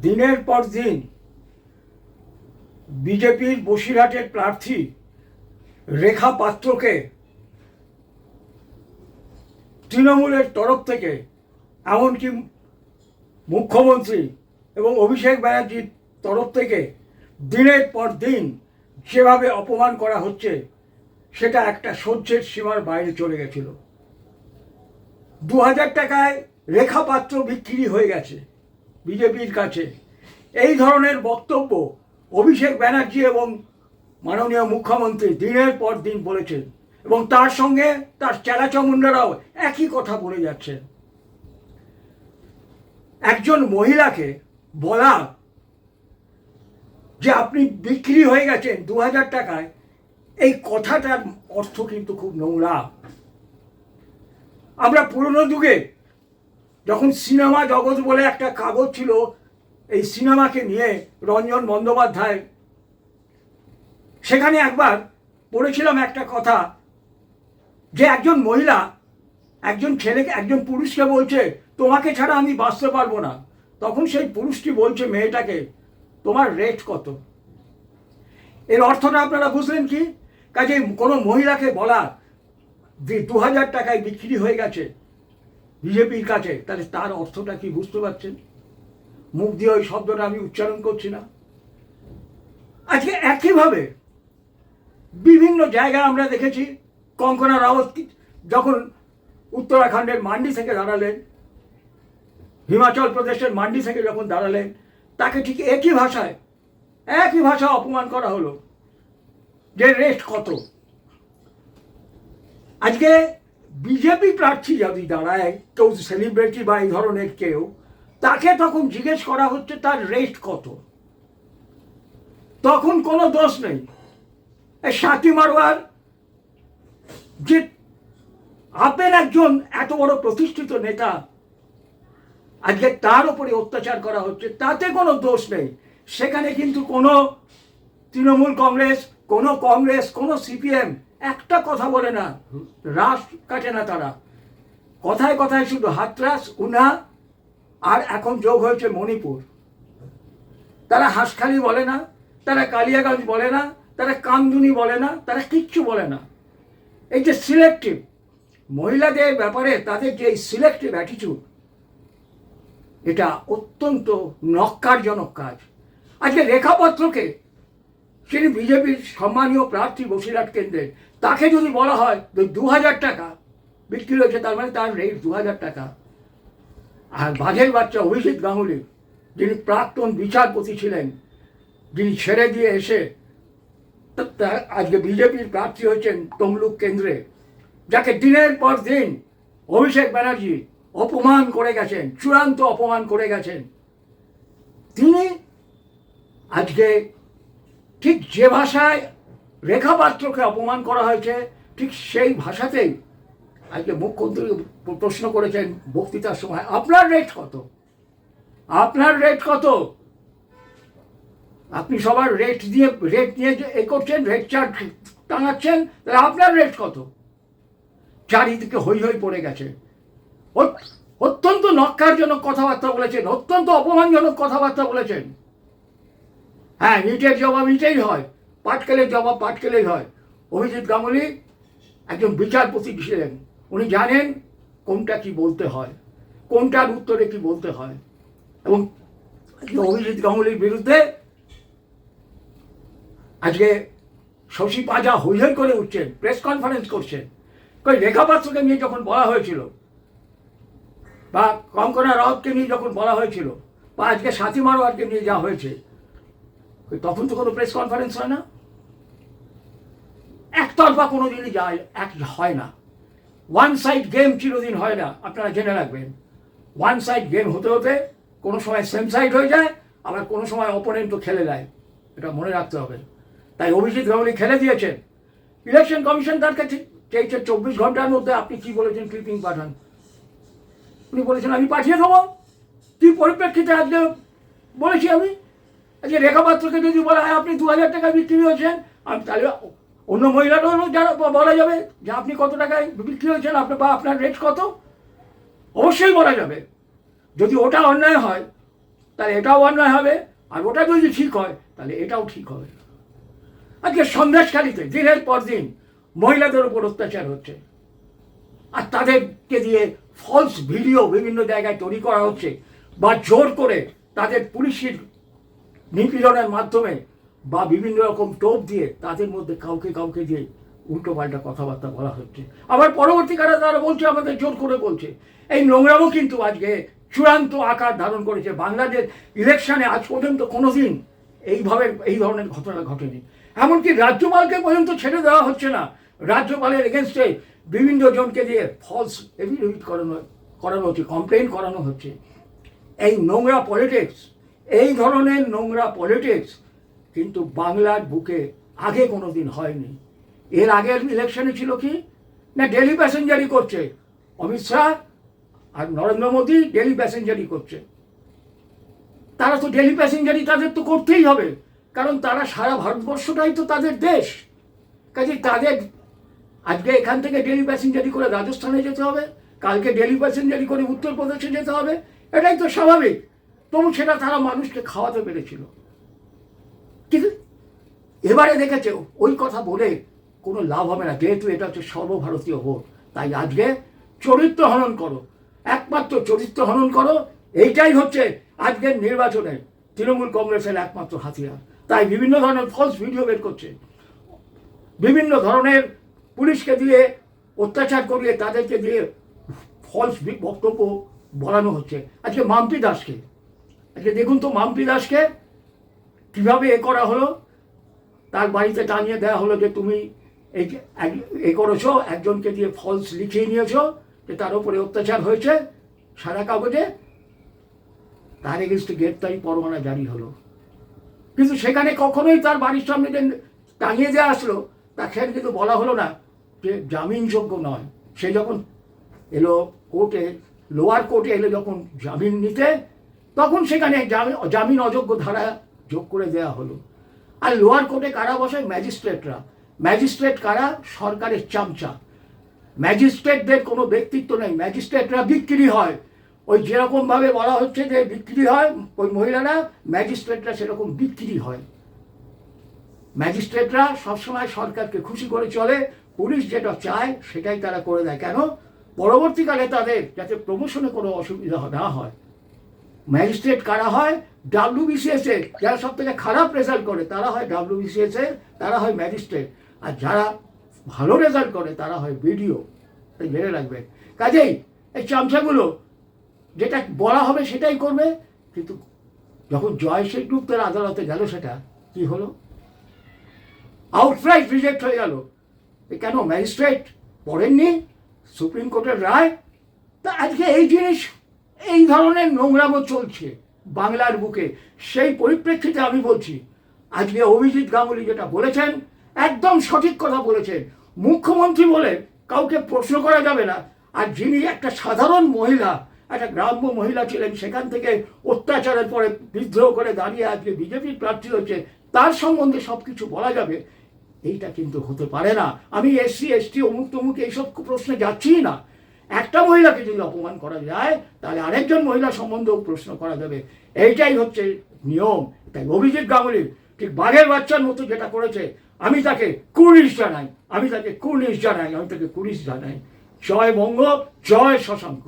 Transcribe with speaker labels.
Speaker 1: দিনের পর দিন বিজেপির বসিরহাটের প্রার্থী রেখা পাত্রকে তৃণমূলের তরফ থেকে, এমনকি মুখ্যমন্ত্রী এবং অভিষেক ব্যানার্জির তরফ থেকে দিনের পর দিন যেভাবে অপমান করা হচ্ছে, সেটা একটা সহ্যের সীমার বাইরে চলে গেছিল। দু হাজার টাকায় রেখাপাত্র বিক্রি হয়ে গেছে। বিজেপির কাছে। এই ধরনের বক্তব্য অভিষেক ব্যানার্জি এবং মাননীয় মুখ্যমন্ত্রী দিনের পর দিন বলেছেন এবং তার সঙ্গে তার চেলাচামুন্ডারাও একই কথা বলে যাচ্ছেন একজন মহিলাকে বলা যে আপনি বিক্রি হয়ে গেছেন দু হাজার টাকায়, এই কথাটার অর্থ কিন্তু খুব নোংরা। আমরা পুরনো যুগে যখন সিনেমা জগৎ বলে একটা কাগজ ছিল, এই সিনেমাকে নিয়ে রঞ্জন বন্দ্যোপাধ্যায়, সেখানে একবার পড়েছিলাম একটা কথা, যে একজন মহিলা একজন ছেলেকে একজন পুরুষকে বলছে, তোমাকে ছাড়া আমি বাঁচতে পারব না। তখন সেই পুরুষটি বলছে, মেয়েটাকে, তোমার রেট কত? এর অর্থটা আপনারা বুঝলেন কি? কাজে কোনো মহিলাকে বলা যে দু হাজার টাকায় বিক্রি হয়ে গেছে বিজেপির কাছে, তাহলে তার অর্থটা কি বুঝতে পারছেন? মুখ দিয়ে ওই শব্দটা আমি উচ্চারণ করছি না। আজকে একইভাবে বিভিন্ন জায়গায় আমরা দেখেছি, কঙ্কনা রাওয়াত যখন উত্তরাখণ্ডের মান্ডি থেকে দাঁড়ালেন, হিমাচল প্রদেশের মান্ডি থেকে যখন দাঁড়ালেন, তাকে ঠিক একই ভাষায়, একই ভাষা অপমান করা হলো, যে রেস্ট কত? আজকে বিজেপি প্রার্থী যদি দাঁড়ায়, কেউ সেলিব্রিটি বা এই ধরনের কেউ, তাকে তখন জিজ্ঞেস করা হচ্ছে তার রেট কত। তখন কোনো দোষ নেই। সাথী মারোয়ার যে আপের একজন এত বড় প্রতিষ্ঠিত নেতা, আজকে তার উপরে অত্যাচার করা হচ্ছে, তাতে কোনো দোষ নেই। সেখানে কিন্তু কোনো তৃণমূল কংগ্রেস, কোনো কংগ্রেস, কোনো সিপিএম একটা কথা বলে না রাস কাটে না তারা। কথায় কথায় শুধু হাতরাস, উনা, আর এখন যোগ হয়েছে মণিপুর। তারা হাঁসখালি বলে না, তারা কালিয়াগঞ্জ বলে না, তারা কামদুনি বলে না, তারা কিচ্ছু বলে না। এই যে সিলেক্টিভ, মহিলাদের ব্যাপারে তাদের যে সিলেক্টিভ অ্যাটিটিউড এটা অত্যন্ত নক্কারজনক কাজ। আজকে রেখাপত্রকে তিনি বিজেপির সম্মানীয় প্রার্থী বসিরহাট কেন্দ্রের তাকে যদি বলা হয় দু হাজার টাকা বিক্রি হয়েছে, তার মানে তার রেট দু হাজার টাকা। আর বাঘের বাচ্চা অভিজিৎ গাঙ্গুলি, যিনি প্রাক্তন বিচারপতি ছিলেন, যিনি ছেড়ে দিয়ে এসে আজকে বিজেপির প্রার্থী হয়েছেন তমলুক কেন্দ্রে, যাকে দিনের পর দিন অভিষেক ব্যানার্জি অপমান করে গেছেন, চূড়ান্ত অপমান করে গেছেন। তিনি আজকে ঠিক যে ভাষায় রেখাপাত্রকে অপমান করা হয়েছে, ঠিক সেই ভাষাতেই আজকে মুখ্যমন্ত্রী প্রশ্ন করেছেন বক্তৃতার সময়, আপনার রেট কত? আপনার রেট কত? আপনি সবার রেট দিয়ে রেট নিয়ে এ করছেন রেট চার্ট টাঙাচ্ছেন, তাহলে আপনার রেট কত? চারিদিকে হই হই পড়ে গেছে। অত- অত্যন্ত নক্কারজনক কথাবার্তা বলেছেন, অত্যন্ত অপমানজনক কথাবার্তা বলেছেন। হ্যাঁ ইটের জবাব ইটেই হয়। পাটকেলের জবাব পাটকেলেই হয়। অভিজিৎ গাঙ্গুলি একজন বিচারপতি ছিলেন। উনি জানেন কোনটা কি বলতে হয়, কোনটার উত্তরে কি বলতে হয়। এবং অভিজিৎ গাঙ্গুলির বিরুদ্ধে আজকে শশী পাজা হৈ হৈ করে উঠছেন, প্রেস কনফারেন্স করছেন। কই রেখাপাত্রকে নিয়ে যখন বলা হয়েছিল, বা কঙ্কনা রাওয়াতকে নিয়ে যখন বলা হয়েছিল, বা আজকে সাথী মারোয়ারকে নিয়ে যা হয়েছে তখন তো কোনো প্রেস কনফারেন্স হয় না। একতরফা কোনো দিনই যায়, এক হয় না। ওয়ান সাইড গেম চিরদিন হয় না, আপনারা জেনে রাখবেন। ওয়ান সাইড গেম হতে হতে কোনো সময় সেম সাইড হয়ে যায়, আবার কোনো সময় অপোনেন্টও খেলে দেয় এটা মনে রাখতে হবে। তাই অভিজিৎ গাঙ্গুলি খেলে দিয়েছেন। ইলেকশন কমিশন তার কাছে চেয়েছে চব্বিশ ঘণ্টার মধ্যে আপনি কি বলেছেন ক্লিপিং পাঠান। উনি বলেছেন, আমি পাঠিয়ে দেবো। কি পরিপ্রেক্ষিতে আজকে বলেছি আমি? আজকে রেখাপাত্রকে যদি বলা হয় আপনি দু হাজার টাকা বিক্রি হয়েছেন, আমি তাহলে অন্য মহিলারাও যারা বলা যাবে যে আপনি কত টাকায় বিক্রি হয়েছেন, আপনার বা আপনার রেট কত? অবশ্যই বলা যাবে। যদি ওটা অন্যায় হয়, তাহলে এটাও অন্যায় হবে, আর ওটা যদি ঠিক হয়, তাহলে এটাও ঠিক হবে। আজকে সন্দেশখালিতে দিনের পর দিন মহিলাদের উপর অত্যাচার হচ্ছে। আর তাদেরকে দিয়ে ফলস ভিডিও বিভিন্ন জায়গায় তৈরি করা হচ্ছে, বা জোর করে তাদের পুলিশের নিপীড়নের মাধ্যমে বা বিভিন্ন রকম টোপ দিয়ে তাদের মধ্যে কাউকে কাউকে দিয়ে উল্টো পাল্টা কথাবার্তা বলা হচ্ছে। আবার পরবর্তীকালে তারা বলছে, আমাদের জোর করে বলছে। এই নোংরামও কিন্তু আজকে চূড়ান্ত আকার ধারণ করেছে। বাংলাদেশ ইলেকশনে আজ পর্যন্ত কোনোদিন এইভাবে এই ধরনের ঘটনা ঘটেনি। এমনকি রাজ্যপালকে পর্যন্ত ছেড়ে দেওয়া হচ্ছে না। রাজ্যপালের এগেনস্টে বিভিন্ন জনকে দিয়ে ফলস এফিডেভিট করানো করানো হচ্ছে কমপ্লেন করানো হচ্ছে। এই নোংরা পলিটিক্স এই ধরনের নোংরা পলিটিক্স কিন্তু বাংলার বুকে আগে কোনো দিন হয়নি। এর আগের ইলেকশনে ছিল কি? না ডেলি প্যাসেঞ্জারি করছে। অমিত শাহ আর নরেন্দ্র মোদী ডেলি প্যাসেঞ্জারি করছে। তারা তো ডেলি প্যাসেঞ্জারি তাদের তো করতেই হবে, কারণ তারা সারা ভারতবর্ষটাই তো তাদের দেশ। কাজে তাদের, আজকে এখান থেকে ডেলি প্যাসেঞ্জারি করে রাজস্থানে যেতে হবে, কালকে ডেলি প্যাসেঞ্জারি করে উত্তরপ্রদেশে যেতে হবে, এটাই তো স্বাভাবিক। তবু সেটা তারা মানুষকে খাওয়াতে পেরেছিল। কিন্তু এবারে দেখেছে, ওই কথা বলে কোনো লাভ হবে না। যেহেতু এটা হচ্ছে সর্বভারতীয় ভোট, তাই আজকে চরিত্র হনন করো। একমাত্র চরিত্র হনন করো, এইটাই হচ্ছে আজকের নির্বাচনে তৃণমূল কংগ্রেসের একমাত্র হাতিয়ার। তাই বিভিন্ন ধরনের ফলস ভিডিও বের করছে। বিভিন্ন ধরনের পুলিশকে দিয়ে, অত্যাচার করিয়ে তাদেরকে দিয়ে ফলস বক্তব্য বলানো হচ্ছে। আজকে মাম্পি দাসকে, আজকে দেখুন তো মাম্পি দাসকে কীভাবে এ করা হলো? তার বাড়িতে টানিয়ে দেওয়া হলো যে তুমি এ করেছ, একজনকে দিয়ে ফলস লিখিয়ে নিয়েছো, যে তার উপরে অত্যাচার হয়েছে সারা কাগজে। তার এগেনস্টে গ্রেপ্তারি পরোয়ানা জারি হলো। কিন্তু সেখানে কখনোই তার বাড়ির সামনে যে টাঙিয়ে দেওয়া আসলো, তাকে কিন্তু বলা হলো না যে জামিনযোগ্য নয়। সে যখন এলো কোর্টে লোয়ার কোর্টে এলো যখন জামিন নিতে, তখন সেখানে জামিন অযোগ্য ধারা যোগ করে দেওয়া হলো। আর লোয়ার কোর্টে কারা বসে ম্যাজিস্ট্রেটরা। ম্যাজিস্ট্রেট কারা? সরকারের চামচা। ম্যাজিস্ট্রেটদের কোনো ব্যক্তিত্ব নেই। ম্যাজিস্ট্রেটরা বিক্রি হয়। ওই যেরকমভাবে বলা হচ্ছে যে বিক্রি হয়, ওই মহিলারা ম্যাজিস্ট্রেটরা সেরকম বিক্রি হয়। ম্যাজিস্ট্রেটরা সবসময় সরকারকে খুশি করে চলে। পুলিশ যেটা চায় সেটাই তারা করে দেয়। কেন? পরবর্তীকালে তাদের যাতে প্রমোশনে কোনো অসুবিধা না হয়। ম্যাজিস্ট্রেট কারা হয়? ডাব্লিউবিসিএস এর যারা সব থেকে খারাপ রেজাল্ট করে, তারা হয় ডাব্লিউবিসিএস এর তারা হয় ম্যাজিস্ট্রেট। আর যারা ভালো রেজাল্ট করে, তারা হয় বিডিও তাই জেনে রাখবেন কাজেই এই চামচাগুলো, যেটা বলা হবে সেটাই করবে, কিন্তু যখন জয় সেনগুপ্তের আদালতে গেল সেটা, কি হলো? আউটরাইট রিজেক্ট হয়ে গেল। কেন ম্যাজিস্ট্রেট পড়েননি? সুপ্রিম কোর্টের রায়? তা আজকে এই জিনিস এই ধরনের নোংরামো চলছে বাংলার বুকে। সেই পরিপ্রেক্ষিতে আমি বলছি, আজকে অভিজিৎ গাঙ্গুলি যেটা বলেছেন, একদম সঠিক কথা বলেছেন। মুখ্যমন্ত্রী বলে কাউকে প্রশ্ন করা যাবে না। আর যিনি একটা সাধারণ মহিলা, একটা গ্রাম্য মহিলা ছিলেন, সেখান থেকে অত্যাচারের পরে বিদ্রোহ করে দাঁড়িয়ে আজকে বিজেপির প্রার্থী হচ্ছে, তার সম্বন্ধে সব কিছু বলা যাবে। এইটা কিন্তু হতে পারে না। আমি এসসি, এসটি অমুক তমুক এইসব প্রশ্নে যাচ্ছি না। একটা মহিলাকে যদি অপমান করা যায়, তাহলে আরেকজন মহিলা সম্বন্ধেও প্রশ্ন করা যাবে। এইটাই হচ্ছে নিয়ম। তাই অভিজিৎ গাঙ্গুলি ঠিক বাঘের বাচ্চার মতো যেটা করেছে, আমি তাকে কুড়িশ জানাই। আমি তাকে কুড়িশ জানাই, আমি তাকে কুড়িশ জানাই। জয় বঙ্গ, জয় শশাঙ্ক।